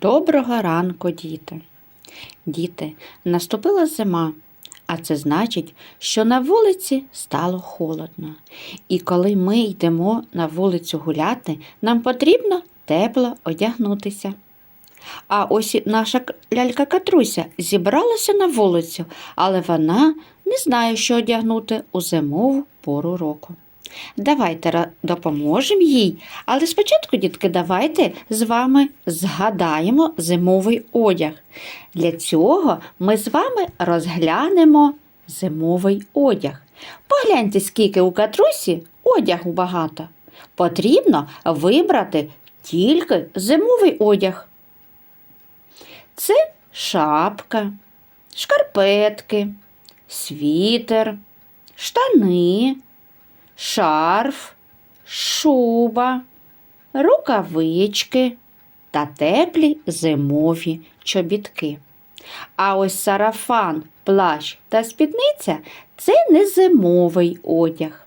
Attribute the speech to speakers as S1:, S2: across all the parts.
S1: Доброго ранку, діти. Діти, наступила зима, а це значить, що на вулиці стало холодно. І коли ми йдемо на вулицю гуляти, нам потрібно тепло одягнутися. А ось наша лялька Катруся зібралася на вулицю, але вона не знає, що одягнути у зимову пору року. Давайте допоможемо їй, але спочатку, дітки, давайте з вами згадаємо зимовий одяг. Для цього ми з вами розглянемо зимовий одяг. Погляньте, скільки у катрусі одягу багато. Потрібно вибрати тільки зимовий одяг. Це шапка, шкарпетки, світер, штани, шарф, шуба, рукавички та теплі зимові чобітки. А ось сарафан, плащ та спідниця це не зимовий одяг.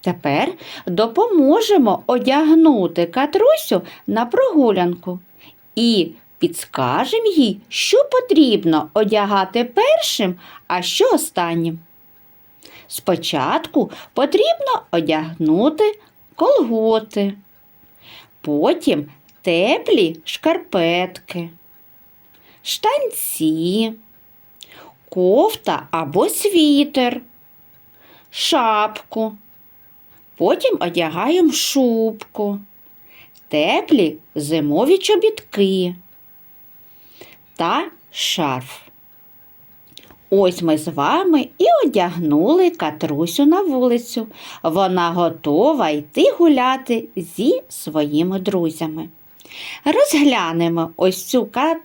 S1: Тепер допоможемо одягнути катрусю на прогулянку і підскажемо їй, що потрібно одягати першим, а що останнім. Спочатку потрібно одягнути колготи, потім теплі шкарпетки, штанці, кофта або світер, шапку. Потім одягаємо шубку, теплі зимові чобітки та шарф. Ось ми з вами і одягнули Катрусю на вулицю. Вона готова йти гуляти зі своїми друзями. Розглянемо ось цю ка-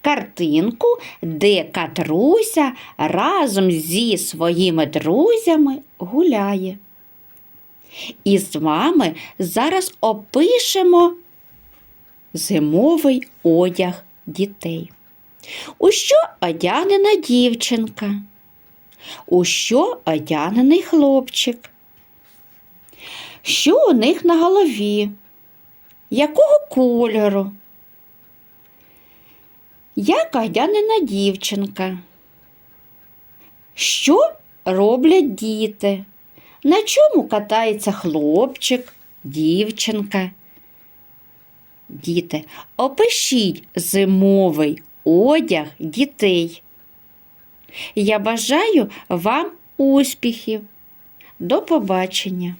S1: картинку, де Катруся разом зі своїми друзями гуляє. І з вами зараз опишемо зимовий одяг дітей. У що одягнена дівчинка? У що одягнений хлопчик? Що у них на голові? Якого кольору? Як одягнена дівчинка? Що роблять діти? На чому катається хлопчик, дівчинка? Діти, опишіть зимовий одяг дітей. Я бажаю вам успіхів. До побачення!